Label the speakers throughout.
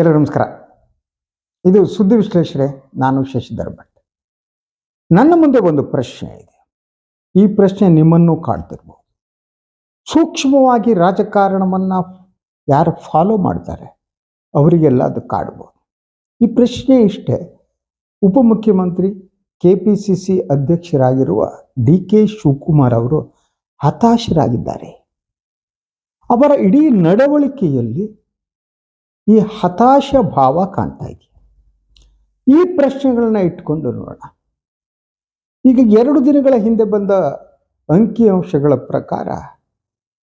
Speaker 1: ಎಲ್ಲರೂ ನಮಸ್ಕಾರ. ಇದು ಸುದ್ದಿ ವಿಶ್ಲೇಷಣೆ, ನಾನು ಶಶಿಧರ್ ಭಟ್ ನನ್ನ ಮುಂದೆ ಒಂದು ಪ್ರಶ್ನೆ ಇದೆ. ಈ ಪ್ರಶ್ನೆ ನಿಮ್ಮನ್ನು ಕಾಡ್ತಿರ್ಬೋದು. ಸೂಕ್ಷ್ಮವಾಗಿ ರಾಜಕಾರಣವನ್ನ ಯಾರು ಫಾಲೋ ಮಾಡ್ತಾರೆ, ಅವರಿಗೆಲ್ಲ ಅದು ಕಾಡ್ಬೋದು. ಈ ಪ್ರಶ್ನೆ ಇಷ್ಟೇ. ಉಪಮುಖ್ಯಮಂತ್ರಿ ಕೆ ಪಿ ಸಿ ಸಿ ಅಧ್ಯಕ್ಷರಾಗಿರುವ ಡಿ ಕೆ ಶಿವಕುಮಾರ್ ಅವರು ಹತಾಶರಾಗಿದ್ದಾರೆ. ಅವರ ಇಡೀ ನಡವಳಿಕೆಯಲ್ಲಿ ಈ ಹತಾಶ ಭಾವ ಕಾಣ್ತಾ ಇದೆ ಈ ಪ್ರಶ್ನೆಗಳನ್ನ ಇಟ್ಕೊಂಡು ನೋಡೋಣ. ಈಗ ಎರಡು ದಿನಗಳ ಹಿಂದೆ ಬಂದ ಅಂಕಿಅಂಶಗಳ ಪ್ರಕಾರ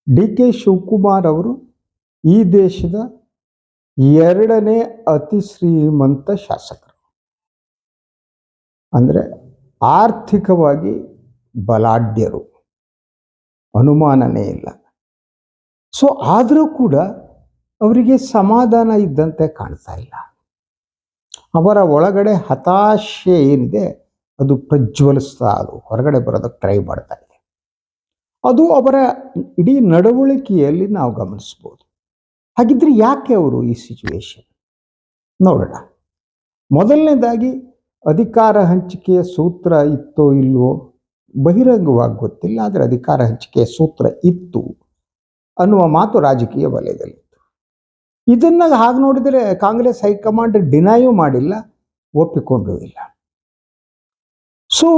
Speaker 1: ಡಿ ಕೆ ಶಿವಕುಮಾರ್ ಅವರು ಈ ದೇಶದ ಎರಡನೇ ಅತಿ ಶ್ರೀಮಂತ ಶಾಸಕರು. ಅಂದರೆ ಆರ್ಥಿಕವಾಗಿ ಬಲಾಢ್ಯರು. ಅನುಮಾನನೇ ಇಲ್ಲ. ಸೊ ಆದರೂ ಕೂಡ ಅವರಿಗೆ ಸಮಾಧಾನ ಇದ್ದಂತೆ ಕಾಣ್ತಾ ಇಲ್ಲ. ಅವರ ಒಳಗಡೆ ಹತಾಶೆ ಏನಿದೆ, ಅದು ಪ್ರಜ್ವಲಿಸ್ತಾ ಅದು. ಹೊರಗಡೆ ಬರೋದಕ್ಕೆ ಟ್ರೈ ಮಾಡ್ತಾ ಇದೆ. ಅದು ಅವರ ಇಡೀ ನಡವಳಿಕೆಯಲ್ಲಿ ನಾವು ಗಮನಿಸ್ಬೋದು. ಹಾಗಿದ್ರೆ ಯಾಕೆ ಅವರು ಈ ಸಿಚುವೇಶನ್ ನೋಡೋಣ. ಮೊದಲನೇದಾಗಿ, ಅಧಿಕಾರ ಹಂಚಿಕೆಯ ಸೂತ್ರ ಇತ್ತೋ ಇಲ್ವೋ ಬಹಿರಂಗವಾಗಿ ಗೊತ್ತಿಲ್ಲ, ಆದರೆ ಅಧಿಕಾರ ಹಂಚಿಕೆಯ ಸೂತ್ರ ಇತ್ತು ಅನ್ನುವ ಮಾತು ರಾಜಕೀಯ ವಲಯದಲ್ಲಿ. ಇದನ್ನ ಹಾಗೆ ನೋಡಿದರೆ ಕಾಂಗ್ರೆಸ್ ಹೈಕಮಾಂಡ್ ಡಿನೈಯೂ ಮಾಡಿಲ್ಲ ಒಪ್ಪಿಕೊಂಡೂ ಇಲ್ಲ ಸೊ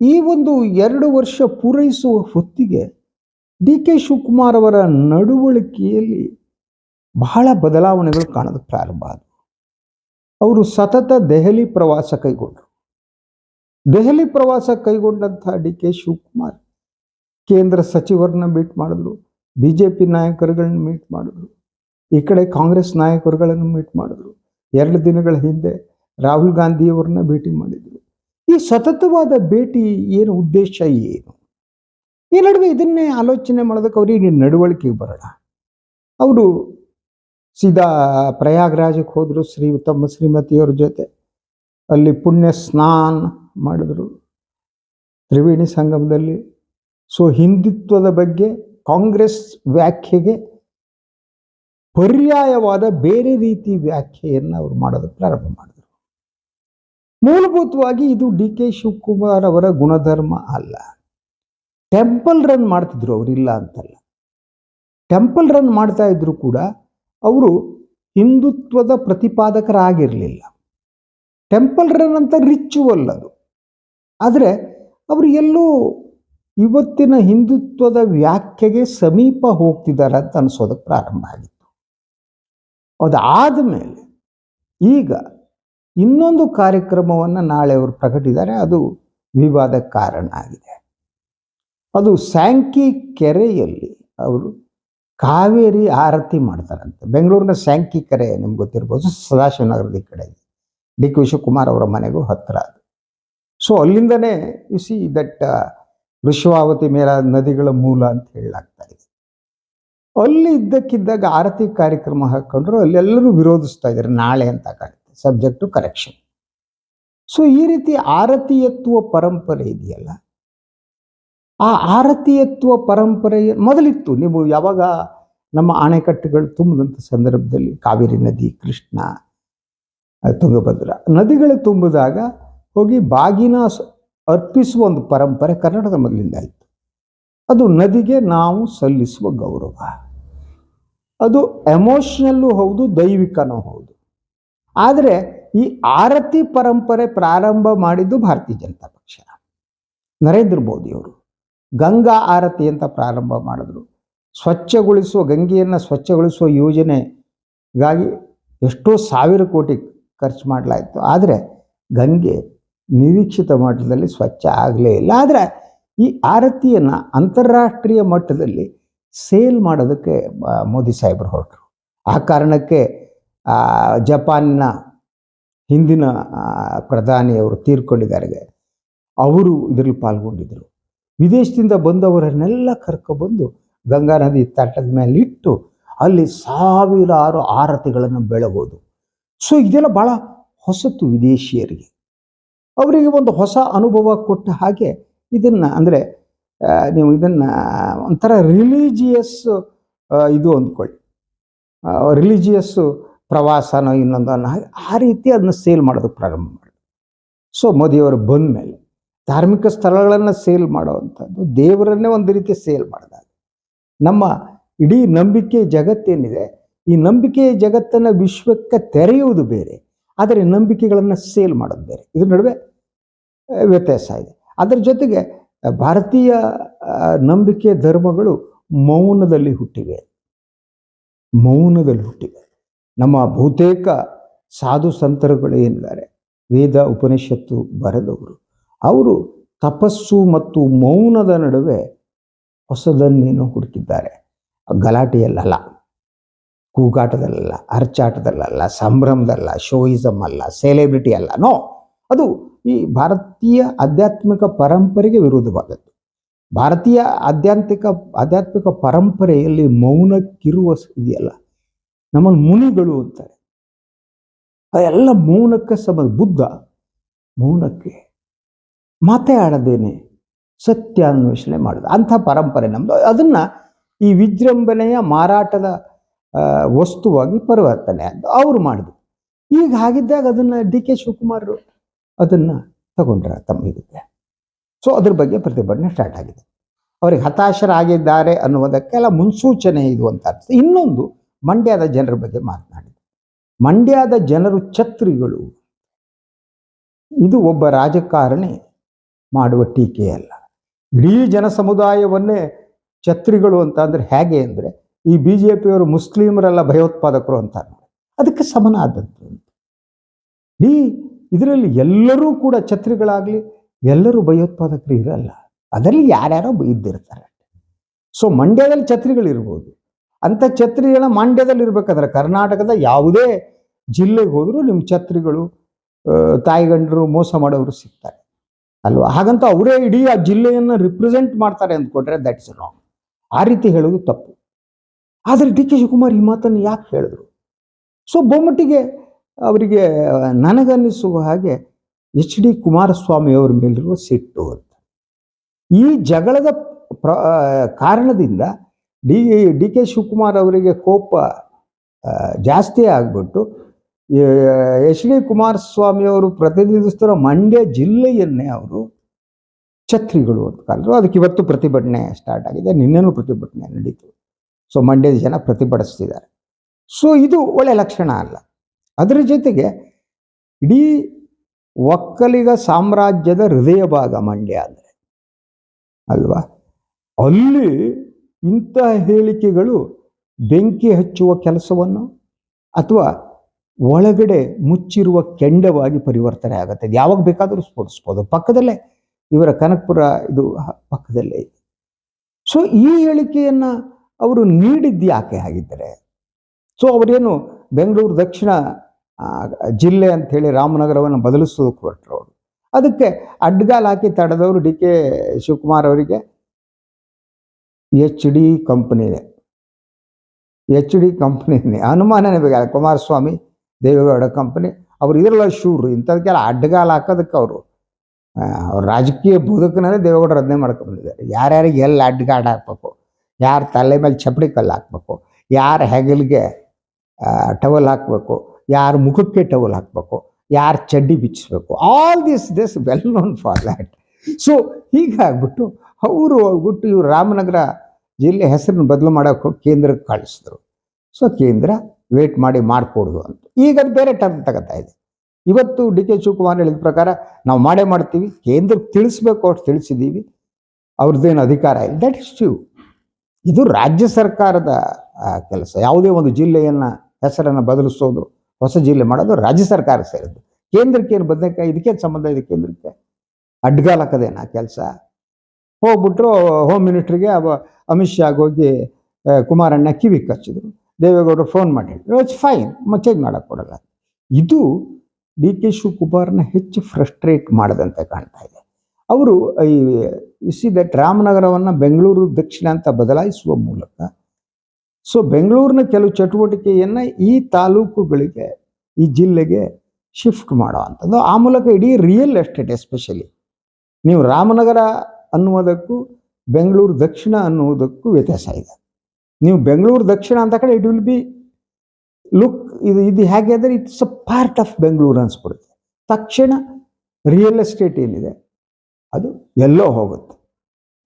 Speaker 1: ಈ ಒಂದು ಎರಡು ವರ್ಷ ಪೂರೈಸುವ ಹೊತ್ತಿಗೆ ಡಿ ಕೆ ಶಿವಕುಮಾರ್ ಅವರ ನಡವಳಿಕೆಯಲ್ಲಿ ಬಹಳ ಬದಲಾವಣೆಗಳು ಕಾಣೋದು ಪ್ರಾರಂಭ ಆದವು. ಅವರು ಸತತ ದೆಹಲಿ ಪ್ರವಾಸ ಕೈಗೊಂಡರು. ದೆಹಲಿ ಪ್ರವಾಸ ಕೈಗೊಂಡಂಥ ಡಿ ಕೆ ಶಿವಕುಮಾರ್ ಕೇಂದ್ರ ಸಚಿವರನ್ನ ಮೀಟ್ ಮಾಡಿದ್ರು ಬಿ ಜೆ ಪಿ ನಾಯಕರುಗಳನ್ನ ಮೀಟ್ ಮಾಡಿದ್ರು. ಈ ಕಡೆ ಕಾಂಗ್ರೆಸ್ ನಾಯಕರುಗಳನ್ನು ಮೀಟ್ ಮಾಡಿದ್ರು. ಎರಡು ದಿನಗಳ ಹಿಂದೆ ರಾಹುಲ್ ಗಾಂಧಿಯವ್ರನ್ನ ಭೇಟಿ ಮಾಡಿದ್ರು. ಈ ಸತತವಾದ ಭೇಟಿ ಏನು ಉದ್ದೇಶ ಏನು? ಈ ನಡುವೆ ಇದನ್ನೇ ಆಲೋಚನೆ ಮಾಡೋದಕ್ಕೆ ಅವರಿಗೆ ನಡವಳಿಕೆಗೆ ಬರೋಣ? ಅವರು ಸೀದಾ ಪ್ರಯಾಗ್ರಾಜಕ್ಕೆ ಹೋದರು, ಶ್ರೀ ತಮ್ಮ ಶ್ರೀಮತಿಯವ್ರ ಜೊತೆ. ಅಲ್ಲಿ ಪುಣ್ಯ ಸ್ನಾನ ಮಾಡಿದ್ರು ತ್ರಿವೇಣಿ ಸಂಗಮದಲ್ಲಿ. ಸೊ, ಹಿಂದುತ್ವದ ಬಗ್ಗೆ ಕಾಂಗ್ರೆಸ್ ವ್ಯಾಖ್ಯೆಗೆ ಪರ್ಯಾಯವಾದ ಬೇರೆ ರೀತಿ ವ್ಯಾಖ್ಯೆಯನ್ನು ಅವರು ಮಾಡೋದಕ್ಕೆ ಪ್ರಾರಂಭ ಮಾಡಿದರು. ಮೂಲಭೂತವಾಗಿ ಇದು ಡಿ ಕೆ ಶಿವಕುಮಾರ್ ಅವರ ಗುಣಧರ್ಮ ಅಲ್ಲ. ಟೆಂಪಲ್ ರನ್ ಮಾಡ್ತಿದ್ರು ಅವರಿಲ್ಲ ಅಂತಲ್ಲ. ಟೆಂಪಲ್ ರನ್ ಮಾಡ್ತಾ ಇದ್ರು ಕೂಡ ಅವರು ಹಿಂದುತ್ವದ ಪ್ರತಿಪಾದಕರಾಗಿರಲಿಲ್ಲ. ಟೆಂಪಲ್ ರನ್ ಅಂತ ರಿಚುವಲ್ ಅದು ಆದರೆ ಅವರು ಎಲ್ಲೂ ಇವತ್ತಿನ ಹಿಂದುತ್ವದ ವ್ಯಾಖ್ಯೆಗೆ ಸಮೀಪ ಹೋಗ್ತಿದ್ದಾರೆ ಅಂತ ಅನಿಸೋದಕ್ಕೆ ಪ್ರಾರಂಭ ಆಗಿತ್ತು ಅದಾದ ಮೇಲೆ ಈಗ ಇನ್ನೊಂದು ಕಾರ್ಯಕ್ರಮವನ್ನು ನಾಳೆ ಅವರು ಪ್ರಕಟಿದ್ದಾರೆ, ಅದು ವಿವಾದ ಕಾರಣ ಆಗಿದೆ. ಅದು ಸ್ಯಾಂಕಿ ಕೆರೆಯಲ್ಲಿ ಅವರು ಕಾವೇರಿ ಆರತಿ ಮಾಡ್ತಾರಂತೆ. ಬೆಂಗಳೂರಿನ ಸ್ಯಾಂಕಿ ಕೆರೆ ನಿಮ್ಗೆ ಗೊತ್ತಿರ್ಬೋದು, ಸದಾಶಿವನಗರದ ಈ ಕಡೆ. ಡಿ ಕೆ ಶಿವಕುಮಾರ್ ಅವರ ಮನೆಗೂ ಹತ್ತಿರ ಅದು. ಸೊ ಅಲ್ಲಿಂದನೇ ಯು ಸಿ ದಟ್ ವಿಶ್ವಾವತಿ ಮೇಲ ನದಿಗಳ ಮೂಲ ಅಂತ ಹೇಳಲಾಗ್ತಾ ಇದೆ. ಅಲ್ಲಿ ಇದ್ದಕ್ಕಿದ್ದಾಗ ಆರತಿ ಕಾರ್ಯಕ್ರಮ ಹಾಕೊಂಡ್ರು ಅಲ್ಲೆಲ್ಲರೂ ವಿರೋಧಿಸ್ತಾ ಇದ್ದಾರೆ. ನಾಳೆ ಅಂತ ಕಾಣುತ್ತೆ ಸಬ್ಜೆಕ್ಟ್ ಟು ಕರೆಕ್ಷನ್ ಸೊ ಈ ರೀತಿ ಆರತಿ ಎತ್ತುವ ಪರಂಪರೆ ಇದೆಯಲ್ಲ? ಆ ಆರತಿ ಎತ್ತುವ ಪರಂಪರೆ ಮೊದಲಿತ್ತು. ನೀವು ಯಾವಾಗ ನಮ್ಮ ಅಣೆಕಟ್ಟುಗಳು ತುಂಬಿದಂಥ ಸಂದರ್ಭದಲ್ಲಿ ಕಾವೇರಿ ನದಿ, ಕೃಷ್ಣ ತುಂಗಭದ್ರ ನದಿಗಳು ತುಂಬಿದಾಗ ಹೋಗಿ ಬಾಗಿನ ಅರ್ಪಿಸುವ ಒಂದು ಪರಂಪರೆ ಕನ್ನಡದ ಮೊದಲಿಂದ ಇತ್ತು ಅದು ನದಿಗೆ ನಾವು ಸಲ್ಲಿಸುವ ಗೌರವ. ಅದು ಎಮೋಷ್ನಲ್ಲೂ ಹೌದು, ದೈವಿಕನೂ ಹೌದು. ಆದರೆ ಈ ಆರತಿ ಪರಂಪರೆ ಪ್ರಾರಂಭ ಮಾಡಿದ್ದು ಭಾರತೀಯ ಜನತಾ ಪಕ್ಷ. ನರೇಂದ್ರ ಮೋದಿಯವರು ಗಂಗಾ ಆರತಿ ಅಂತ ಪ್ರಾರಂಭ ಮಾಡಿದ್ರು. ಸ್ವಚ್ಛಗೊಳಿಸುವ, ಗಂಗೆಯನ್ನು ಸ್ವಚ್ಛಗೊಳಿಸುವ ಯೋಜನೆಗಾಗಿ ಎಷ್ಟೋ ಸಾವಿರ ಕೋಟಿ ಖರ್ಚು ಮಾಡಲಾಯಿತು. ಆದರೆ ಗಂಗೆ ನಿರೀಕ್ಷಿತ ಮಟ್ಟದಲ್ಲಿ ಸ್ವಚ್ಛ ಆಗಲೇ ಇಲ್ಲ. ಆದರೆ ಈ ಆರತಿಯನ್ನು ಅಂತಾರಾಷ್ಟ್ರೀಯ ಮಟ್ಟದಲ್ಲಿ ಸೇಲ್ ಮಾಡೋದಕ್ಕೆ ಮೋದಿ ಸಾಹೇಬರು ಹೊರಟರು. ಆ ಕಾರಣಕ್ಕೆ ಜಪಾನಿನ ಹಿಂದಿನ ಪ್ರಧಾನಿಯವರು ತೀರ್ಕೊಂಡಿದ್ದಾರೆ ಅವರು ಇದರಲ್ಲಿ ಪಾಲ್ಗೊಂಡಿದ್ದರು. ವಿದೇಶದಿಂದ ಬಂದವರನ್ನೆಲ್ಲ ಕರ್ಕೊಬಂದು ಗಂಗಾ ನದಿ ತಟ್ಟದ ಮೇಲೆ ಇಟ್ಟು ಅಲ್ಲಿ ಸಾವಿರಾರು ಆರತಿಗಳನ್ನು ಬೆಳಗೋದು. ಸೊ, ಇದೆಲ್ಲ ಭಾಳ ಹೊಸತು ವಿದೇಶಿಯರಿಗೆ. ಅವರಿಗೆ ಒಂದು ಹೊಸ ಅನುಭವ ಕೊಟ್ಟ ಹಾಗೆ ಇದನ್ನು ಅಂದರೆ ನೀವು ಇದನ್ನು ಒಂಥರ ರಿಲಿಜಿಯಸ್ ಇದು ಅಂದ್ಕೊಳ್ಳಿ. ರಿಲಿಜಿಯಸ್ ಪ್ರವಾಸನೋ ಇನ್ನೊಂದು ಆ ರೀತಿ ಅದನ್ನ ಸೇಲ್ ಮಾಡೋದಕ್ಕೆ ಪ್ರಾರಂಭ ಮಾಡಿ ಸೊ ಮೋದಿಯವರು ಬಂದ ಮೇಲೆ ಧಾರ್ಮಿಕ ಸ್ಥಳಗಳನ್ನು ಸೇಲ್ ಮಾಡೋವಂಥದ್ದು ದೇವರನ್ನೇ ಒಂದು ರೀತಿ ಸೇಲ್ ಮಾಡಿದಾಗ, ನಮ್ಮ ಇಡೀ ನಂಬಿಕೆ ಜಗತ್ತೇನಿದೆ ಈ ನಂಬಿಕೆಯ ಜಗತ್ತನ್ನು ವಿಶ್ವಕ್ಕೆ ತೆರೆಯುವುದು ಬೇರೆ, ಆದರೆ ನಂಬಿಕೆಗಳನ್ನು ಸೇಲ್ ಮಾಡೋದು ಬೇರೆ. ಇದ್ರ ನಡುವೆ ವ್ಯತ್ಯಾಸ ಇದೆ. ಅದರ ಜೊತೆಗೆ ಭಾರತೀಯ ನಂಬಿಕೆ ಧರ್ಮಗಳು ಮೌನದಲ್ಲಿ ಹುಟ್ಟಿವೆ. ಮೌನದಲ್ಲಿ ಹುಟ್ಟಿವೆ. ನಮ್ಮ ಬಹುತೇಕ ಸಾಧು ಸಂತರುಗಳು ಏನಿದ್ದಾರೆ ವೇದ ಉಪನಿಷತ್ತು ಬರೆದವರು. ಅವರು ತಪಸ್ಸು ಮತ್ತು ಮೌನದ ನಡುವೆ ಹೊಸದನ್ನೇನು ಹುಡುಕಿದ್ದಾರೆ. ಗಲಾಟೆಯಲ್ಲಲ್ಲ ಕೂಗಾಟದಲ್ಲ ಅರ್ಚಾಟದಲ್ಲ ಸಂಭ್ರಮದಲ್ಲ ಶೋಯಿಸಮ್ ಅಲ್ಲ ಸೆಲೆಬ್ರಿಟಿ ಅಲ್ಲ ನೋ, ಅದು ಈ ಭಾರತೀಯ ಆಧ್ಯಾತ್ಮಿಕ ಪರಂಪರೆಗೆ ವಿರೋಧವಾದದ್ದು ಭಾರತೀಯ ಆಧ್ಯಾತ್ಮಿಕ ಆಧ್ಯಾತ್ಮಿಕ ಪರಂಪರೆಯಲ್ಲಿ ಮೌನಕ್ಕಿರುವ ಇದೆಯಲ್ಲ ನಮ್ಮನ್ನು ಮುನಿಗಳು ಅಂತಾರೆ. ಅದೆಲ್ಲ ಮೌನಕ್ಕೆ ಸಂಬಂಧ, ಬುದ್ಧ ಮೌನಕ್ಕೆ ಮಾತೇ ಆಡದೇನೆ ಸತ್ಯ ಅನ್ವೇಷಣೆ ಮಾಡೋದು. ಅಂಥ ಪರಂಪರೆ ನಮ್ಮದು ಅದನ್ನು ಈ ವಿಜೃಂಭಣೆಯ ಮಾರಾಟದ ವಸ್ತುವಾಗಿ ಪರಿವರ್ತನೆ ಅಂತ ಅವ್ರು ಮಾಡಿದ್ರು ಈಗ ಹಾಗಿದ್ದಾಗ ಅದನ್ನು ಡಿ ಕೆ ಶಿವಕುಮಾರ್ ಅದನ್ನು ತಗೊಂಡ್ರ ತಮ್ಮ ಇದಕ್ಕೆ. ಸೊ ಅದ್ರ ಬಗ್ಗೆ ಪ್ರತಿಭಟನೆ ಸ್ಟಾರ್ಟ್ ಆಗಿದೆ. ಅವ್ರಿಗೆ ಹತಾಶರಾಗಿದ್ದಾರೆ ಅನ್ನುವುದಕ್ಕೆಲ್ಲ ಮುನ್ಸೂಚನೆ ಇದು ಅಂತ ಅರ್ಥ. ಇನ್ನೊಂದು, ಮಂಡ್ಯದ ಜನರ ಬಗ್ಗೆ ಮಾತನಾಡಿದೆ. ಮಂಡ್ಯದ ಜನರು ಛತ್ರಿಗಳು. ಇದು ಒಬ್ಬ ರಾಜಕಾರಣಿ ಮಾಡುವ ಟೀಕೆಯಲ್ಲ ಇಡೀ ಜನ ಸಮುದಾಯವನ್ನೇ ಛತ್ರಿಗಳು ಅಂತ ಅಂದರೆ ಹೇಗೆ ಅಂದರೆ, ಈ ಬಿ ಜೆ ಪಿಯವರು ಮುಸ್ಲಿಮರೆಲ್ಲ ಭಯೋತ್ಪಾದಕರು ಅಂತ. ಅದಕ್ಕೆ ಸಮನಾದದ್ದು ಇಡೀ ಇದರಲ್ಲಿ ಎಲ್ಲರೂ ಕೂಡ ಛತ್ರಿಗಳಾಗಲಿ, ಎಲ್ಲರೂ ಭಯೋತ್ಪಾದಕರು ಇರಲ್ಲ. ಅದರಲ್ಲಿ ಯಾರ್ಯಾರೋ ಇದ್ದಿರ್ತಾರೆ. ಸೊ ಮಂಡ್ಯದಲ್ಲಿ ಛತ್ರಿಗಳಿರ್ಬೋದು. ಅಂಥ ಛತ್ರಿಗಳ ಮಂಡ್ಯದಲ್ಲಿ ಇರಬೇಕಾದ್ರೆ ಕರ್ನಾಟಕದ ಯಾವುದೇ ಜಿಲ್ಲೆಗೆ ಹೋದರೂ ನಿಮ್ಮ ಛತ್ರಿಗಳು ತಾಯಿಗಂಡರು, ಮೋಸ ಮಾಡೋರು ಸಿಗ್ತಾರೆ. ಅಲ್ವಾ? ಹಾಗಂತ ಅವರೇ ಇಡೀ ಆ ಜಿಲ್ಲೆಯನ್ನು ರಿಪ್ರೆಸೆಂಟ್ ಮಾಡ್ತಾರೆ ಅಂದ್ಕೊಂಡ್ರೆ ದಟ್ ಇಸ್ ರಾಂಗ್ ಆ ರೀತಿ ಹೇಳೋದು ತಪ್ಪು. ಆದರೆ ಡಿ ಕೆ ಶಿವಕುಮಾರ್ ಈ ಮಾತನ್ನು ಯಾಕೆ ಹೇಳಿದ್ರು? ಸೊ ಬಹುಮಟ್ಟಿಗೆ ಅವರಿಗೆ ನನಗನ್ನಿಸುವ ಹಾಗೆ ಎಚ್ ಡಿ ಕುಮಾರಸ್ವಾಮಿ ಅವರ ಮೇಲಿರುವ ಸಿಟ್ಟು ಅಂತ. ಈ ಜಗಳದ ಪ್ರ ಕಾರಣದಿಂದ ಡಿ ಡಿ ಕೆ ಶಿವಕುಮಾರ್ ಅವರಿಗೆ ಕೋಪ ಜಾಸ್ತಿ ಆಗಿಬಿಟ್ಟು ಎಚ್ ಡಿ ಕುಮಾರಸ್ವಾಮಿ ಅವರು ಪ್ರತಿನಿಧಿಸ್ತಿರೋ ಮಂಡ್ಯ ಜಿಲ್ಲೆಯನ್ನೇ ಅವರು ಛತ್ರಿಗಳು ಅಂತ ಕರೆದ್ರು. ಅದಕ್ಕೆ ಇವತ್ತು ಪ್ರತಿಭಟನೆ ಸ್ಟಾರ್ಟ್ ಆಗಿದೆ. ನಿನ್ನೆನೂ ಪ್ರತಿಭಟನೆ ನಡೀತು. ಸೊ, ಮಂಡ್ಯದ ಜನ ಪ್ರತಿಭಟಿಸ್ತಿದ್ದಾರೆ. ಸೊ, ಇದು ಒಳ್ಳೆ ಲಕ್ಷಣ ಅಲ್ಲ. ಅದರ ಜೊತೆಗೆ ಇಡೀ ಒಕ್ಕಲಿಗ ಸಾಮ್ರಾಜ್ಯದ ಹೃದಯ ಭಾಗ ಮಂಡ್ಯ ಅಂದರೆ. ಅಲ್ವಾ? ಅಲ್ಲಿ ಇಂತಹ ಹೇಳಿಕೆಗಳು ಬೆಂಕಿ ಹಚ್ಚುವ ಕೆಲಸವನ್ನು ಅಥವಾ ಒಳಗಡೆ ಮುಚ್ಚಿರುವ ಕೆಂಡವಾಗಿ ಪರಿವರ್ತನೆ ಆಗುತ್ತೆ. ಯಾವಾಗ ಬೇಕಾದರೂ ಸ್ಫೋಟಿಸ್ಬೋದು. ಪಕ್ಕದಲ್ಲೇ ಇವರ ಕನಕಪುರ ಇದು ಪಕ್ಕದಲ್ಲೇ ಇದೆ. ಸೊ ಈ ಹೇಳಿಕೆಯನ್ನು ಅವರು ನೀಡಿದ್ದು ಯಾಕೆ ಹಾಗಿದ್ದರೆ? ಸೊ ಅವರೇನು ಬೆಂಗಳೂರು ದಕ್ಷಿಣ ಜಿಲ್ಲೆ ಅಂತ ಹೇಳಿ ರಾಮನಗರವನ್ನು ಬದಲಿಸೋದಕ್ಕೆ ಹೊರಟರು ಅವರು. ಅದಕ್ಕೆ ಅಡ್ಗಾಲ್ ಹಾಕಿ ತಡೆದವರು ಡಿ ಕೆ ಶಿವಕುಮಾರ್ ಅವರಿಗೆ ಎಚ್ ಡಿ ಕಂಪ್ನಿನೇ ಎಚ್ ಡಿ ಕಂಪ್ನಿನೇ ಅನುಮಾನನೇ ಬೇಕಾದ ಕುಮಾರಸ್ವಾಮಿ, ದೇವೇಗೌಡ ಕಂಪ್ನಿ, ಅವ್ರು ಇದರಲ್ಲ ಶೂರು. ಇಂಥದಕ್ಕೆಲ್ಲ ಅಡ್ಡಗಾಲ ಹಾಕೋದಕ್ಕೆ ಅವರು ಅವ್ರ ರಾಜಕೀಯ ಬದುಕಿನಲ್ಲೇ ದೇವೇಗೌಡರು ಅದನ್ನೇ ಮಾಡ್ಕೊಂಡು ಬಂದಿದ್ದಾರೆ. ಯಾರ್ಯಾರಿಗೆ ಎಲ್ಲಿ ಅಡ್ಡಗಾಡ ಹಾಕ್ಬೇಕು, ಯಾರ ತಲೆ ಮೇಲೆ ಚಪ್ಪಡಿ ಕಲ್ಲು ಹಾಕ್ಬೇಕು, ಯಾರ ಹೆಗಲಿಗೆ ಟವಲ್ ಹಾಕಬೇಕು ಯಾರ ಮುಖಕ್ಕೆ ಟವಲ್ ಹಾಕಬೇಕು, ಯಾರು ಚಡ್ಡಿ ಬಿಚ್ಚಿಸ್ಬೇಕು all this this well known for that so ಹೀಗಾಗ್ಬಿಟ್ಟು ಅವರು ಹೋಗ್ಬಿಟ್ಟು ಇವರು ರಾಮನಗರ ಜಿಲ್ಲೆ ಹೆಸರನ್ನು ಬದಲು ಮಾಡೋಕೆ ಹೋಗಿ ಕೇಂದ್ರಕ್ಕೆ ಕಳಿಸಿದ್ರು. ಸೊ ಕೇಂದ್ರ ವೇಟ್ ಮಾಡಿ ಮಾಡಿಕೊಡೋದು ಅಂತ. ಈಗ ಅದು ಬೇರೆ ಟರ್ನ್ ತಗೋತಾ ಇದೆ. ಇವತ್ತು ಡಿ ಕೆ ಶಿವಕುಮಾರ್ ಹೇಳಿದ ಪ್ರಕಾರ ನಾವು ಮಾಡೇ ಮಾಡ್ತೀವಿ, ಕೇಂದ್ರಕ್ಕೆ ತಿಳಿಸ್ಬೇಕು ಅಷ್ಟು ತಿಳಿಸಿದ್ದೀವಿ ಅವ್ರದ್ದೇನು ಅಧಿಕಾರ ಇಲ್ಲ. ದಟ್ ಇಸ್ ಟ್ಯೂ ಇದು ರಾಜ್ಯ ಸರ್ಕಾರದ ಕೆಲಸ. ಯಾವುದೇ ಒಂದು ಜಿಲ್ಲೆಯನ್ನು ಹೆಸರನ್ನು ಬದಲಿಸೋದು ಹೊಸ ಜಿಲ್ಲೆ ಮಾಡೋದು ರಾಜ್ಯ ಸರ್ಕಾರ ಸೇರಿದ್ದು. ಕೇಂದ್ರಕ್ಕೆ ಏನು ಇದಕ್ಕೆ ಇದಕ್ಕೇನು ಸಂಬಂಧ ಇದೆ ಕೇಂದ್ರಕ್ಕೆ? ಅಡ್ಗಾಲಕ್ಕದೇನ ಕೆಲಸ? ಹೋಗ್ಬಿಟ್ರು ಹೋಮ್ ಮಿನಿಸ್ಟ್ರಿಗೆ ಅವ ಅಮಿತ್ ಶಾಗೆ ಹೋಗಿ ಆ, ಕುಮಾರಣ್ಣ ಕಿವಿ ಕಚ್ಚಿದ್ರು. ದೇವೇಗೌಡರು ಫೋನ್ ಮಾಡಿ ಹೇಳಿದ್ರು ಇಟ್ಸ್ ಫೈನ್ ಚೇಂಜ್ ಮಾಡೋಕ್ಕೆ ಕೊಡಲ್ಲ. ಇದು ಡಿ ಕೆ ಶಿವಕುಮಾರ್ನ ಹೆಚ್ಚು ಫ್ರಸ್ಟ್ರೇಟ್ ಮಾಡದಂತೆ ಕಾಣ್ತಾ ಇದೆ. ಅವರು ಈ ಸಿ ದಟ್ ರಾಮನಗರವನ್ನು ಬೆಂಗಳೂರು ದಕ್ಷಿಣ ಅಂತ ಬದಲಾಯಿಸುವ ಮೂಲಕ ಸೊ ಬೆಂಗಳೂರಿನ ಕೆಲವು ಚಟುವಟಿಕೆಯನ್ನು ಈ ತಾಲೂಕುಗಳಿಗೆ ಈ ಜಿಲ್ಲೆಗೆ ಶಿಫ್ಟ್ ಮಾಡೋ ಅಂಥದ್ದು ಆ ಮೂಲಕ ಇಡೀ ರಿಯಲ್ ಎಸ್ಟೇಟ್ ಎಸ್ಪೆಷಲಿ ನೀವು ರಾಮನಗರ ಅನ್ನುವುದಕ್ಕೂ ಬೆಂಗಳೂರು ದಕ್ಷಿಣ ಅನ್ನುವುದಕ್ಕೂ ವ್ಯತ್ಯಾಸ ಇದೆ ನೀವು ಬೆಂಗಳೂರು ದಕ್ಷಿಣ ಅಂತ ಕಡೆ ಇಟ್ ವಿಲ್ ಬಿ ಲುಕ್ ಇದು ಇದು ಹೇಗೆ ಅಂದರೆ it's a part of Bengaluru ಅನಿಸ್ಬಿಡುತ್ತೆ ತಕ್ಷಣ ರಿಯಲ್ ಎಸ್ಟೇಟ್ ಏನಿದೆ ಅದು ಎಲ್ಲೋ ಹೋಗುತ್ತೆ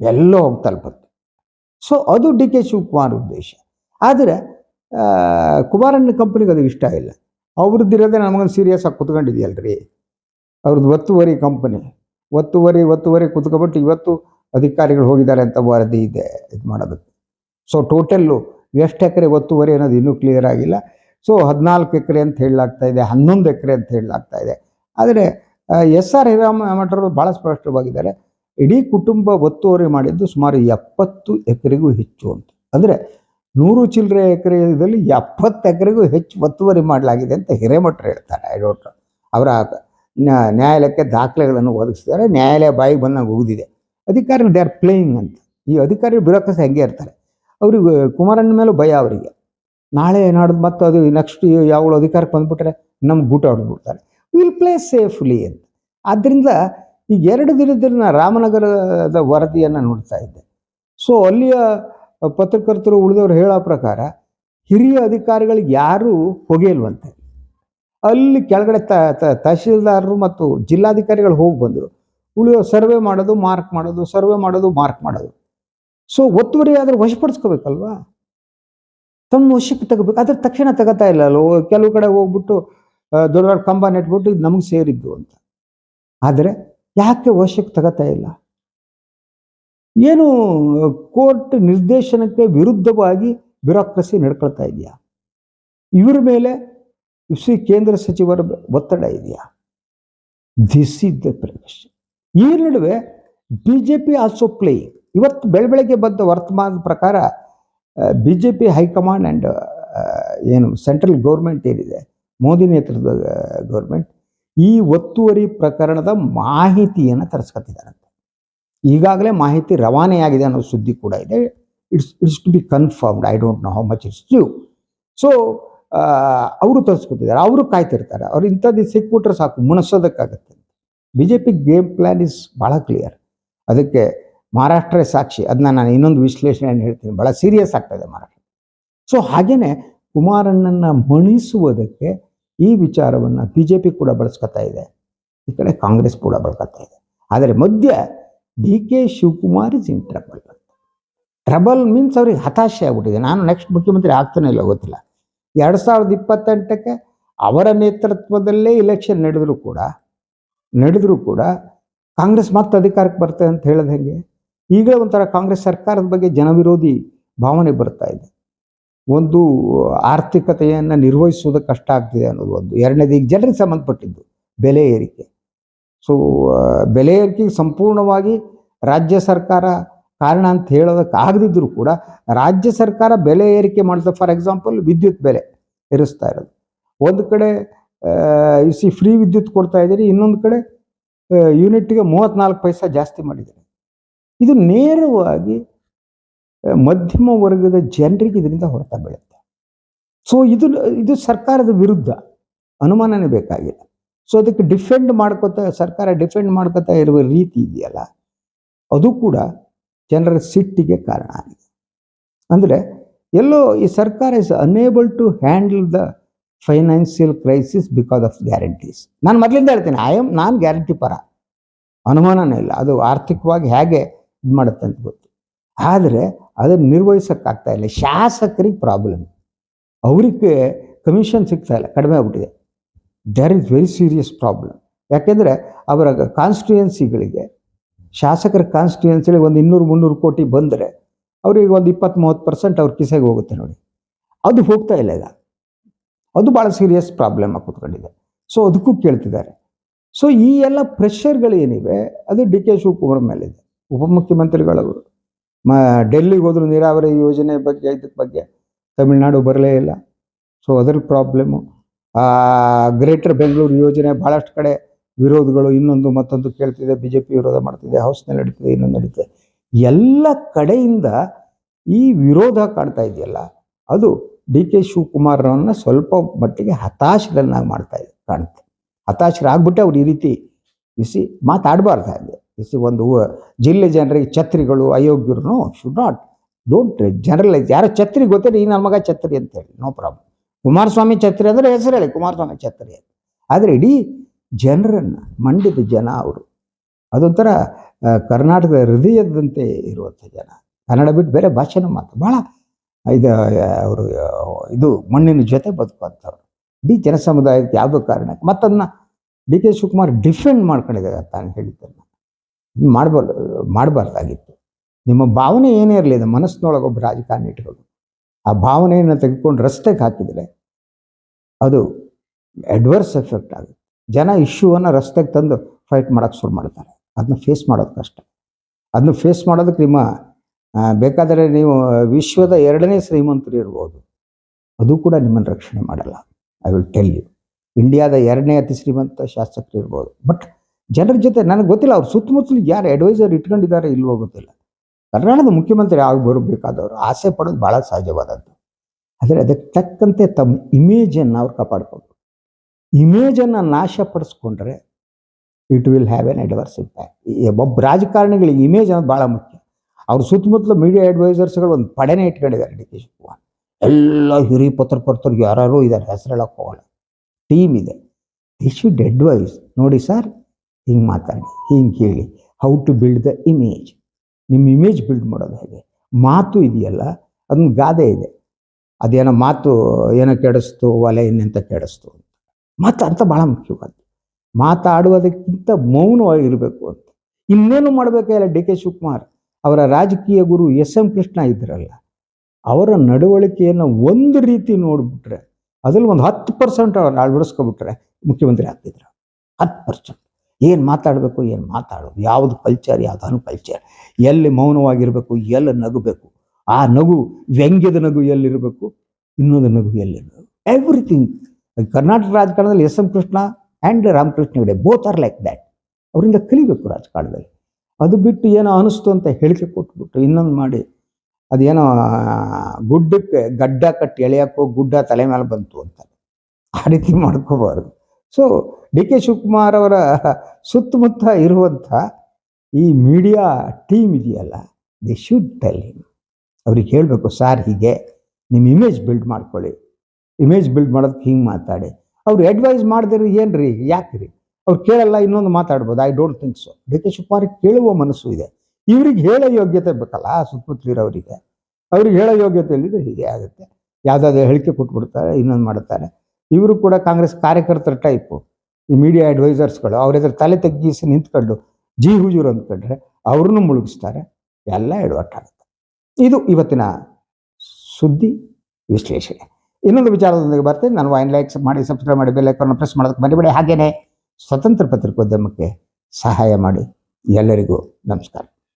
Speaker 1: ಎಲ್ಲೋ ಹೋಗಿ ತಲುಪುತ್ತೆ ಸೊ ಅದು ಡಿ ಕೆ ಶಿವಕುಮಾರ್ ಉದ್ದೇಶ ಆದರೆ ಕುಮಾರಣ್ಣ ಕಂಪ್ನಿಗೆ ಅದು ಇಷ್ಟ ಇಲ್ಲ. ಅವ್ರದ್ದು ಇರೋದೇ ನಮಗೊಂದು ಸೀರಿಯಸ್ ಆಗಿ ಕುತ್ಕೊಂಡಿದೆಯಲ್ರಿ. ಅವ್ರದ್ದು ಒತ್ತುವರಿ ಕಂಪನಿ. ಒತ್ತುವರಿ ಒತ್ತುವರಿ ಕುತ್ಕೊಬಿಟ್ಟು ಇವತ್ತು ಅಧಿಕಾರಿಗಳು ಹೋಗಿದ್ದಾರೆ ಅಂತ ವರದಿ ಇದೆ ಇದು ಮಾಡೋದಕ್ಕೆ. ಸೊ ಟೋಟಲ್ಲು ಎಷ್ಟು ಎಕರೆ ಒತ್ತುವರಿ ಅನ್ನೋದು ಇನ್ನೂ ಕ್ಲಿಯರ್ ಆಗಿಲ್ಲ. ಸೊ ಹದಿನಾಲ್ಕು ಎಕರೆ ಅಂತ ಹೇಳಲಾಗ್ತಾ ಇದೆ, ಹನ್ನೊಂದು ಎಕರೆ ಅಂತ ಹೇಳಲಾಗ್ತಾ ಇದೆ. ಆದರೆ ಎಸ್ ಆರ್ ಹಿರಾಮ ಮಠರು ಭಾಳ ಸ್ಪಷ್ಟವಾಗಿದ್ದಾರೆ. ಇಡೀ ಕುಟುಂಬ ಒತ್ತುವರಿ ಮಾಡಿದ್ದು ಸುಮಾರು ಎಪ್ಪತ್ತು ಎಕರೆಗೂ ಹೆಚ್ಚು ಅಂತ. ಅಂದರೆ ನೂರು ಚಿಲ್ಲರೆ ಎಕರೆದಲ್ಲಿ ಎಪ್ಪತ್ತು ಎಕರೆಗೂ ಹೆಚ್ಚು ಒತ್ತುವರಿ ಮಾಡಲಾಗಿದೆ ಅಂತ ಹಿರೇಮಠರು ಹೇಳ್ತಾರೆ ಐ ಅವರ ನ್ಯಾಯಾಲಯಕ್ಕೆ ದಾಖಲೆಗಳನ್ನು ಒದಗಿಸಿದ್ದಾರೆ, ನ್ಯಾಯಾಲಯ ಬಾಯಿಗೆ ಬಂದಂಗೆ ಉಗಿದಿದೆ. ಅಧಿಕಾರಿ ದೇ ಆರ್ ಪ್ಲೇಯಿಂಗ್ ಅಂತ. ಈ ಅಧಿಕಾರಿ ಬ್ಯೂರೋಕ್ರಸಿ ಹಂಗೆ ಇರ್ತಾರೆ. ಅವ್ರಿಗೆ ಕುಮಾರಣ್ಣ ಮೇಲೂ ಭಯ ಅವರಿಗೆ. ನಾಳೆ ನಾಡ್ದು ಮತ್ತು ಅದು ನೆಕ್ಸ್ಟ್ ಯಾವಳು ಅಧಿಕಾರಕ್ಕೆ ಬಂದುಬಿಟ್ರೆ ನಮ್ಗೆ ಗೂಟ ಹೊಡೆದ್ಬಿಡ್ತಾರೆ. ವಿಲ್ ಪ್ಲೇ ಸೇಫ್ಲಿ ಅಂತ. ಆದ್ದರಿಂದ ಈಗ ಎರಡು ದಿನದಲ್ಲಿ ರಾಮನಗರದ ವರದಿಯನ್ನು ನೋಡ್ತಾ ಇದ್ದೆ. ಸೊ ಅಲ್ಲಿಯ ಪತ್ರಕರ್ತರು ಉಳಿದವರು ಹೇಳೋ ಪ್ರಕಾರ ಹಿರಿಯ ಅಧಿಕಾರಿಗಳಿಗೆ ಯಾರೂ ಇಲ್ವಂತೆ ಅಲ್ಲಿ ಕೆಳಗಡೆ ತ ತಹಶೀಲ್ದಾರರು ಮತ್ತು ಜಿಲ್ಲಾಧಿಕಾರಿಗಳು ಹೋಗಿ ಬಂದರು. ಉಳಿಯೋ ಸರ್ವೆ ಮಾಡೋದು, ಮಾರ್ಕ್ ಮಾಡೋದು, ಸರ್ವೆ ಮಾಡೋದು, ಮಾರ್ಕ್ ಮಾಡೋದು. ಸೊ ಒತ್ತುವರಿ ಆದರೆ ವಶಪಡಿಸ್ಕೋಬೇಕಲ್ವಾ? ತಮ್ಮ ವಶಕ್ಕೆ ತಗೋಬೇಕು. ಅದ್ರ ತಕ್ಷಣ ತಗೋತಾ ಇಲ್ಲ ಅಲ್ಲೋ ಕೆಲವು ಕಡೆ ಹೋಗ್ಬಿಟ್ಟು ದೊಡ್ಡ ಕಂಬ ನೆಟ್ಬಿಟ್ಟು ಇದು ನಮಗೆ ಸೇರಿದ್ದು ಅಂತ. ಆದರೆ ಯಾಕೆ ವಶಕ್ಕೆ ತಗೋತಾ ಇಲ್ಲ? ಏನು ಕೋರ್ಟ್ ನಿರ್ದೇಶನಕ್ಕೆ ವಿರುದ್ಧವಾಗಿ ಬ್ಯೂರೋಕ್ರಸಿ ನಡ್ಕೊಳ್ತಾ ಇದೆಯಾ? ಇವರ ಮೇಲೆ ಶ್ರೀ ಕೇಂದ್ರ ಸಚಿವರ ಒತ್ತಡ ಇದೆಯಾ? ದಿಸ್ ಇಸ್ ದ ಪ್ರಶ್ನೆ ಈ ನಡುವೆ B J P also play ಇವತ್ತು ಬೆಳಬೆಳಗ್ಗೆ ಬಂದ ವರ್ತಮಾನದ ಪ್ರಕಾರ B J P high command and ಏನು ಸೆಂಟ್ರಲ್ ಗೌರ್ಮೆಂಟ್ ಏನಿದೆ, ಮೋದಿ ನೇತೃತ್ವದ ಗೌರ್ಮೆಂಟ್ ಈ ಒತ್ತುವರಿ ಪ್ರಕರಣದ ಮಾಹಿತಿಯನ್ನು ತರಿಸ್ಕೊತಿದ್ದಾರಂತೆ ಈಗಾಗಲೇ ಮಾಹಿತಿ ರವಾನೆಯಾಗಿದೆ ಅನ್ನೋ ಸುದ್ದಿ ಕೂಡ ಇದೆ. It's it's to be confirmed I don't know how much it's true so ಅವರು ತರಿಸ್ಕೊತಿದ್ದಾರೆ ಅವರು ಕಾಯ್ತಿರ್ತಾರೆ. ಅವ್ರು ಇಂಥದ್ದು ಸಿಕ್ಬಿಟ್ರೆ ಸಾಕು. ಮುಣಸೋದಕ್ಕಾಗತ್ತೆ B J P game plan is ಭಾಳ ಕ್ಲಿಯರ್ ಅದಕ್ಕೆ ಮಹಾರಾಷ್ಟ್ರ ಸಾಕ್ಷಿ. ಅದನ್ನ ನಾನು ಇನ್ನೊಂದು ವಿಶ್ಲೇಷಣೆಯನ್ನು ಹೇಳ್ತೀನಿ. ಭಾಳ ಸೀರಿಯಸ್ ಆಗ್ತಾಯಿದೆ ಮಹಾರಾಷ್ಟ್ರ. ಸೊ ಹಾಗೇನೆ ಕುಮಾರಣ್ಣನ ಮಣಿಸುವುದಕ್ಕೆ ಈ ವಿಚಾರವನ್ನು ಬಿ ಜೆ ಪಿ ಕೂಡ ಬಳಸ್ಕೊತಾ ಇದೆ. ಈ ಕಡೆ ಕಾಂಗ್ರೆಸ್ ಕೂಡ ಬಳಸ್ಕೊತಾ ಇದೆ. ಆದರೆ ಮಧ್ಯ D K Shivakumar is in trouble. Trouble means ಅವ್ರಿಗೆ ಹತಾಶೆ ಆಗ್ಬಿಟ್ಟಿದೆ. ನಾನು ನೆಕ್ಸ್ಟ್ ಮುಖ್ಯಮಂತ್ರಿ ಆಗ್ತಾನೆ ಇಲ್ಲ ಗೊತ್ತಿಲ್ಲ. ಎರಡು ಸಾವಿರದ ಇಪ್ಪತ್ತೆಂಟಕ್ಕೆ ಅವರ ನೇತೃತ್ವದಲ್ಲೇ ಇಲೆಕ್ಷನ್ ನಡೆದರೂ ಕೂಡ ನಡೆದರೂ ಕೂಡ ಕಾಂಗ್ರೆಸ್ ಮತ್ತೆ ಅಧಿಕಾರಕ್ಕೆ ಬರ್ತದೆ ಅಂತ ಹೇಳೋದು ಹೇಗೆ? ಈಗಲೇ ಒಂಥರ ಕಾಂಗ್ರೆಸ್ ಸರ್ಕಾರದ ಬಗ್ಗೆ ಜನವಿರೋಧಿ ಭಾವನೆ ಬರ್ತಾ ಇದೆ. ಒಂದು ಆರ್ಥಿಕತೆಯನ್ನು ನಿರ್ವಹಿಸುವುದು ಕಷ್ಟ ಆಗ್ತಿದೆ ಅನ್ನೋದು ಒಂದು. ಎರಡನೇದು ಈಗ ಜನರಿಗೆ ಸಂಬಂಧಪಟ್ಟಿದ್ದು ಬೆಲೆ ಏರಿಕೆ. ಸೊ ಬೆಲೆ ಏರಿಕೆಗೆ ಸಂಪೂರ್ಣವಾಗಿ ರಾಜ್ಯ ಸರ್ಕಾರ ಕಾರಣ ಅಂತ ಹೇಳೋದಕ್ಕೆ ಆಗದಿದ್ದರೂ ಕೂಡ ರಾಜ್ಯ ಸರ್ಕಾರ ಬೆಲೆ ಏರಿಕೆ ಮಾಡಿದ ಫಾರ್ ಎಕ್ಸಾಂಪಲ್ ವಿದ್ಯುತ್ ಬೆಲೆ ಏರಿಸ್ತಾ ಇರೋದು. ಒಂದು ಕಡೆ ಸಿ ಫ್ರೀ ವಿದ್ಯುತ್ ಕೊಡ್ತಾ ಇದ್ದೀರಿ, ಇನ್ನೊಂದು ಕಡೆ ಯೂನಿಟ್ಗೆ ಮೂವತ್ನಾಲ್ಕು ಪೈಸ ಜಾಸ್ತಿ ಮಾಡಿದ್ದಾರೆ. ಇದು ನೇರವಾಗಿ ಮಧ್ಯಮ ವರ್ಗದ ಜನರಿಗೆ ಇದರಿಂದ ಹೊಡೆತ ಬೀಳುತ್ತೆ. ಸೊ ಇದು ಇದು ಸರ್ಕಾರದ ವಿರುದ್ಧ ಅನುಮಾನನೇ ಬೇಕಾಗಿಲ್ಲ. ಸೊ ಅದಕ್ಕೆ ಡಿಫೆಂಡ್ ಮಾಡ್ಕೋತಾ, ಸರ್ಕಾರ ಡಿಫೆಂಡ್ ಮಾಡ್ಕೋತಾ ಇರುವ ರೀತಿ ಇದೆಯಲ್ಲ? ಅದು ಕೂಡ ಜನರ ಸಿಟ್ಟಿಗೆ ಕಾರಣ ಆಗಿದೆ. ಅಂದರೆ ಎಲ್ಲೋ ಈ ಸರ್ಕಾರ is unable to handle the financial crisis because of guarantees ನಾನು ಮೊದಲಿಂದ ಹೇಳ್ತೀನಿ ಐ ಆಮ್ ನಾನು ಗ್ಯಾರಂಟಿ ಪರ. ಅನುಮಾನನೇ ಇಲ್ಲ. ಅದು ಆರ್ಥಿಕವಾಗಿ ಹೇಗೆ ಇದು ಮಾಡುತ್ತೆ ಅಂತ ಗೊತ್ತು. ಆದರೆ ಅದನ್ನು ನಿರ್ವಹಿಸೋಕ್ಕಾಗ್ತಾ ಇಲ್ಲ. ಶಾಸಕರಿಗೆ ಪ್ರಾಬ್ಲಮ್ ಅವರಿಗೆ ಕಮಿಷನ್ ಸಿಗ್ತಾ ಇಲ್ಲ. ಕಡಿಮೆ ಆಗ್ಬಿಟ್ಟಿದೆ. There is very serious problem ಯಾಕೆಂದರೆ ಅವರ ಕಾನ್ಸ್ಟಿಟ್ಯೂಯೆನ್ಸಿಗಳಿಗೆ ಶಾಸಕರ ಕಾನ್ಸ್ಟಿಟ್ಯೂಯೆನ್ಸಿಗಳಿಗೆ ಒಂದು ಇನ್ನೂರು ಮುನ್ನೂರು ಕೋಟಿ ಬಂದರೆ ಅವ್ರಿಗೆ ಒಂದು ಇಪ್ಪತ್ತು ಮೂವತ್ತು ಪರ್ಸೆಂಟ್ ಅವ್ರ ಕಿಸೆಗೆ ಹೋಗುತ್ತೆ ನೋಡಿ. ಅದು ಹೋಗ್ತಾ ಇಲ್ಲ ಈಗ. ಅದು ಭಾಳ ಸೀರಿಯಸ್ ಪ್ರಾಬ್ಲಮ್ ಆಗಿ ಕೂತ್ಕೊಂಡಿದೆ. ಸೊ ಅದಕ್ಕೂ ಕೇಳ್ತಿದ್ದಾರೆ. ಸೊ ಈ ಎಲ್ಲ ಪ್ರೆಷರ್ಗಳೇನಿವೆ ಅದು ಡಿ ಕೆ ಶಿವಕುಮಾರ್ ಮೇಲಿದೆ. ಉಪಮುಖ್ಯಮಂತ್ರಿಗಳವರು. ಮ, ಡೆಲ್ಲಿಗೆ ಹೋದ್ರು ನೀರಾವರಿ ಯೋಜನೆ ಬಗ್ಗೆ, ಇದಕ್ಕೆ ಬಗ್ಗೆ ತಮಿಳ್ನಾಡು ಬರಲೇ ಇಲ್ಲ. ಸೊ ಅದರ ಪ್ರಾಬ್ಲಮ್ಮು ಗ್ರೇಟರ್ ಬೆಂಗಳೂರು ಯೋಜನೆ ಭಾಳಷ್ಟು ಕಡೆ ವಿರೋಧಗಳು ಇನ್ನೊಂದು ಮತ್ತೊಂದು ಕೇಳ್ತಿದೆ ಬಿ ಜೆ ಪಿ ವಿರೋಧ ಮಾಡ್ತಿದೆ ಹೌಸ್ನಲ್ಲಿ ನಡೀತಿದೆ, ಇನ್ನೊಂದು ನಡೀತಿದೆ. ಎಲ್ಲ ಕಡೆಯಿಂದ ಈ ವಿರೋಧ ಕಾಣ್ತಾ ಇದೆಯಲ್ಲ, ಅದು ಡಿ ಕೆ ಶಿವಕುಮಾರ್ರನ್ನ ಸ್ವಲ್ಪ ಮಟ್ಟಿಗೆ ಹತಾಶರನ್ನಾಗಿ ಮಾಡ್ತಾ ಇದೆ ಕಾಣುತ್ತೆ ಹತಾಶರಾಗ್ಬಿಟ್ಟೆ ಅವ್ರು ಈ ರೀತಿ ಇಸಿ ಮಾತಾಡಬಾರ್ದು ಹಾಗೆ. ಇಸಿ ಒಂದು ಜಿಲ್ಲೆ ಜನರಿಗೆ ಛತ್ರಿಗಳು ಅಯೋಗ್ಯರು ಶುಡ್ ನಾಟ್ ಡೋಂಟ್ ಜನರಲೈಸ್ ಯಾರೋ ಛತ್ರಿ ಗೊತ್ತಿಲ್ಲ, ಈ ನನ್ನ ಮಗ ಛತ್ರಿ ಅಂತ ಹೇಳಿ ನೋ ಪ್ರಾಬ್ಲಮ್ ಕುಮಾರಸ್ವಾಮಿ ಛತ್ರಿ ಅಂದರೆ ಹೆಸರು ಹೇಳಿ ಕುಮಾರಸ್ವಾಮಿ ಛತ್ರಿ ಆದರೆ ಇಡೀ ಜನರನ್ನು ಮಂಡ್ಯದ ಜನ ಅವರು. ಅದೊಂಥರ ಕರ್ನಾಟಕದ ಹೃದಯದಂತೆ ಇರುವಂಥ ಜನ. ಕನ್ನಡ ಬಿಟ್ಟು ಬೇರೆ ಭಾಷೆನೂ ಮಾತು ಭಾಳ ಇದು ಅವರು ಇದು ಮಣ್ಣಿನ ಜೊತೆ ಬದುಕುವಂಥವ್ರು. ಇಡೀ ಜನ ಸಮುದಾಯಕ್ಕೆ ಯಾವುದೋ ಕಾರಣಕ್ಕೆ. ಮತ್ತದನ್ನ ಡಿ ಕೆ ಶಿವಕುಮಾರ್ ಡಿಫೆಂಡ್ ಮಾಡ್ಕೊಂಡಿದ್ದಾರೆ ತಾನು ಹೇಳಿದ್ದನ್ನು. ಮಾಡಬಾರ್ದು, ಮಾಡಬಾರ್ದಾಗಿತ್ತು. ನಿಮ್ಮ ಭಾವನೆ ಏನೇ ಇರಲಿ ಅದು ಮನಸ್ಸಿನೊಳಗೆ ಒಬ್ಬ ರಾಜಕಾರಣಿ ಇಟ್ಕೊಂಡು ಆ ಭಾವನೆಯನ್ನು ತೆಗೆದುಕೊಂಡು ರಸ್ತೆಗೆ ಹಾಕಿದರೆ ಅದು ಅಡ್ವರ್ಸ್ ಎಫೆಕ್ಟ್ ಆಗುತ್ತೆ. ಜನ ಇಶ್ಯೂವನ್ನು ರಸ್ತೆಗೆ ತಂದು ಫೈಟ್ ಮಾಡೋಕ್ಕೆ ಶುರು ಮಾಡ್ತಾರೆ. ಅದನ್ನ ಫೇಸ್ ಮಾಡೋದು ಕಷ್ಟ. ಅದನ್ನ ಫೇಸ್ ಮಾಡೋದಕ್ಕೆ ನಿಮ್ಮ ಬೇಕಾದರೆ ನೀವು ವಿಶ್ವದ ಎರಡನೇ ಶ್ರೀಮಂತರು ಇರ್ಬೋದು. ಅದು ಕೂಡ ನಿಮ್ಮನ್ನು ರಕ್ಷಣೆ ಮಾಡಲ್ಲ. ಐ ವಿಲ್ ಟೆಲ್ ಯು ಇಂಡಿಯಾದ ಎರಡನೇ ಅತಿ ಶ್ರೀಮಂತ ಶಾಸಕರು ಇರ್ಬೋದು. ಬಟ್ ಜನರ ಜೊತೆ, ನನಗೆ ಗೊತ್ತಿಲ್ಲ, ಅವ್ರ ಸುತ್ತಮುತ್ತಲು ಯಾರು ಅಡ್ವೈಸರ್ ಇಟ್ಕೊಂಡಿದ್ದಾರೆ ಇಲ್ವೋ ಗೊತ್ತಿಲ್ಲ. ಕರ್ನಾಟಕದ ಮುಖ್ಯಮಂತ್ರಿ ಆಗಿ ಬರಬೇಕಾದವರು ಆಸೆ ಪಡೋದು ಭಾಳ ಸಹಜವಾದದ್ದು. ಆದರೆ ಅದಕ್ಕೆ ತಕ್ಕಂತೆ ತಮ್ಮ ಇಮೇಜನ್ನು ಅವ್ರು ಕಾಪಾಡ್ಕೋಬೇಕು. ಇಮೇಜನ್ನು ನಾಶಪಡಿಸ್ಕೊಂಡ್ರೆ it will have an adverse impact ಒಬ್ಬ ರಾಜಕಾರಣಿಗಳಿಗೆ ಇಮೇಜ್ ಅನ್ನೋದು ಭಾಳ ಮುಖ್ಯ. ಅವ್ರ ಸುತ್ತಮುತ್ತಲು ಮೀಡಿಯಾ ಅಡ್ವೈಸರ್ಸ್ಗಳು ಒಂದು ಪಡೆನೇ ಇಟ್ಕೊಂಡಿದ್ದಾರೆ ಡಿ ಕೆ ಶಿವಕುಮಾರ್. ಎಲ್ಲ ಹಿರಿಯ ಪತ್ರಕರ್ತರು ಯಾರು ಇದ್ದಾರೆ, ಹೆಸರು ಹೇಳಕ್ಕೆ ಹೋಗಲ್ಲ. ಟೀಮ್ ಇದೆ. ದಿ ಶುಡ್ ಅಡ್ವೈಸ್ ನೋಡಿ ಸರ್ ಹಿಂಗೆ ಮಾತಾಡಿ, ಹಿಂಗೆ ಕೇಳಿ how to build the image ನಿಮ್ಮ ಇಮೇಜ್ ಬಿಲ್ಡ್ ಮಾಡೋದು ಹೇಗೆ? ಮಾತು ಇದೆಯಲ್ಲ, ಅದೊಂದು ಗಾದೆ ಇದೆ. ಅದೇನೋ ಮಾತು ಏನೋ ಕೆಡಿಸ್ತು, ಒಲೆ ಇನ್ನೆಂತ ಕೆಡಿಸ್ತು ಅಂತ. ಮಾತು ಅಂತ ಭಾಳ ಮುಖ್ಯವಾದ್ದು. ಮಾತಾಡುವುದಕ್ಕಿಂತ ಮೌನವಾಗಿರಬೇಕು ಅಂತ. ಇನ್ನೇನು ಮಾಡಬೇಕಾಗಿಲ್ಲ ಡಿ ಕೆ ಶಿವಕುಮಾರ್? ಅವರ ರಾಜಕೀಯ ಗುರು ಎಸ್ ಎಂ ಕೃಷ್ಣ ಇದ್ರಲ್ಲ, ಅವರ ನಡವಳಿಕೆಯನ್ನು ಒಂದು ರೀತಿ ನೋಡಿಬಿಟ್ರೆ, ಅದರಲ್ಲಿ ಒಂದು ಹತ್ತು ಪರ್ಸೆಂಟ್ ಅವ್ರನ್ನ ಅಳವಡಿಸ್ಕೊಬಿಟ್ರೆ ಮುಖ್ಯಮಂತ್ರಿ ಆಗ್ತಿದ್ರು. ಹತ್ತು ಪರ್ಸೆಂಟ್ ಏನು ಮಾತಾಡಬೇಕು, ಏನು ಮಾತಾಡೋದು? ಯಾವುದು ಕಲ್ಚರ್ ಯಾವುದು ಅನು ಕಲ್ಚರ್ ಎಲ್ಲಿ ಮೌನವಾಗಿರಬೇಕು, ಎಲ್ಲಿ ನಗಬೇಕು? ಆ ನಗು ವ್ಯಂಗ್ಯದ ನಗು ಎಲ್ಲಿರಬೇಕು? ಇನ್ನೊಂದು ನಗು ಎಲ್ಲಿರಬೇಕು? ಎವ್ರಿಥಿಂಗ್ ಕರ್ನಾಟಕ ರಾಜಕಾರಣದಲ್ಲಿ S M Krishna and Ramakrishna Hegde both are like that ಅವರಿಂದ ಕಲಿಬೇಕು ರಾಜಕಾರಣದಲ್ಲಿ. ಅದು ಬಿಟ್ಟು ಏನೋ ಅನಿಸ್ತು ಅಂತ ಹೇಳಿಕೆ ಕೊಟ್ಬಿಟ್ಟು ಇನ್ನೊಂದು ಮಾಡಿ. ಅದೇನೋ, ಗುಡ್ಡಕ್ಕೆ ಗಡ್ಡ ಕಟ್ಟಿ ಎಳೆಯಕ್ಕೋ ಗುಡ್ಡ ತಲೆ ಮೇಲೆ ಬಂತು ಅಂತ. ಆ ರೀತಿ ಮಾಡ್ಕೋಬಾರ್ದು. ಸೊ ಡಿ ಕೆ ಶಿವಕುಮಾರ್ ಅವರ ಸುತ್ತಮುತ್ತ ಇರುವಂಥ ಈ ಮೀಡಿಯಾ ಟೀಮ್ ಇದೆಯಲ್ಲ ದಿ ಶುಡ್ ಟೆಲ್ ಹಿಮ್ ಅವ್ರಿಗೆ ಹೇಳಬೇಕು ಸಾರ್ ಹೀಗೆ ನಿಮ್ಮ ಇಮೇಜ್ ಬಿಲ್ಡ್ ಮಾಡ್ಕೊಳ್ಳಿ. ಇಮೇಜ್ ಬಿಲ್ಡ್ ಮಾಡೋದಕ್ಕೆ ಹಿಂಗೆ ಮಾತಾಡಿ. ಅವ್ರು ಅಡ್ವೈಸ್ ಮಾಡಿದ್ರೆ ಏನು ರೀ ಯಾಕೆ ರೀ ಅವ್ರು ಕೇಳಲ್ಲ, ಇನ್ನೊಂದು ಮಾತಾಡ್ಬೋದು. I don't think so D K Shivakumar ಕೇಳುವ ಮನಸ್ಸು ಇದೆ. ಇವ್ರಿಗೆ ಹೇಳೋ ಯೋಗ್ಯತೆ ಬೇಕಲ್ಲ, ಸುತ್ತಮುತ್ತಲಿರೋರಿಗೆ. ಅವ್ರಿಗೆ ಹೇಳೋ ಯೋಗ್ಯತೆ ಇಲ್ಲಿದ್ರೆ ಹೀಗೆ ಆಗುತ್ತೆ. ಯಾವುದಾದ್ರು ಹೇಳಿಕೆ ಕೊಟ್ಬಿಡ್ತಾರೆ, ಇನ್ನೊಂದು ಮಾಡ್ತಾರೆ. ಇವರು ಕೂಡ ಕಾಂಗ್ರೆಸ್ ಕಾರ್ಯಕರ್ತರ ಟೈಪು ಈ ಮೀಡಿಯಾ ಅಡ್ವೈಸರ್ಸ್ಗಳು ಅವ್ರ ಎದುರು ತಲೆ ತಗ್ಗಿಸಿ ನಿಂತ್ಕೊಂಡು ಜಿ ಹುಜೂರು ಅಂದ್ಕೊಂಡ್ರೆ ಅವ್ರನ್ನೂ ಮುಳುಗಿಸ್ತಾರೆ. ಎಲ್ಲ ಎಡವಟ್ಟಾಗುತ್ತೆ ಇದು ಇವತ್ತಿನ ಸುದ್ದಿ ವಿಶ್ಲೇಷಣೆ. ಇನ್ನೊಂದು ವಿಚಾರದೊಂದಿಗೆ ಬರ್ತೀನಿ. ನಾನು ವೈನ್ ಲೈಕ್ಸ್ ಮಾಡಿ ಸಬ್ಸ್ಕ್ರೈಬ್ ಮಾಡಿ ಬೆಲ್ ಐಕಾನ್ ಪ್ರೆಸ್ ಮಾಡೋದಕ್ಕೆ ಮರಿಬೇಡಿ. ಹಾಗೇನೆ ಸ್ವತಂತ್ರ ಪತ್ರಿಕೋದ್ಯಮಕ್ಕೆ ಸಹಾಯ ಮಾಡಿ. ಎಲ್ಲರಿಗೂ ನಮಸ್ಕಾರ.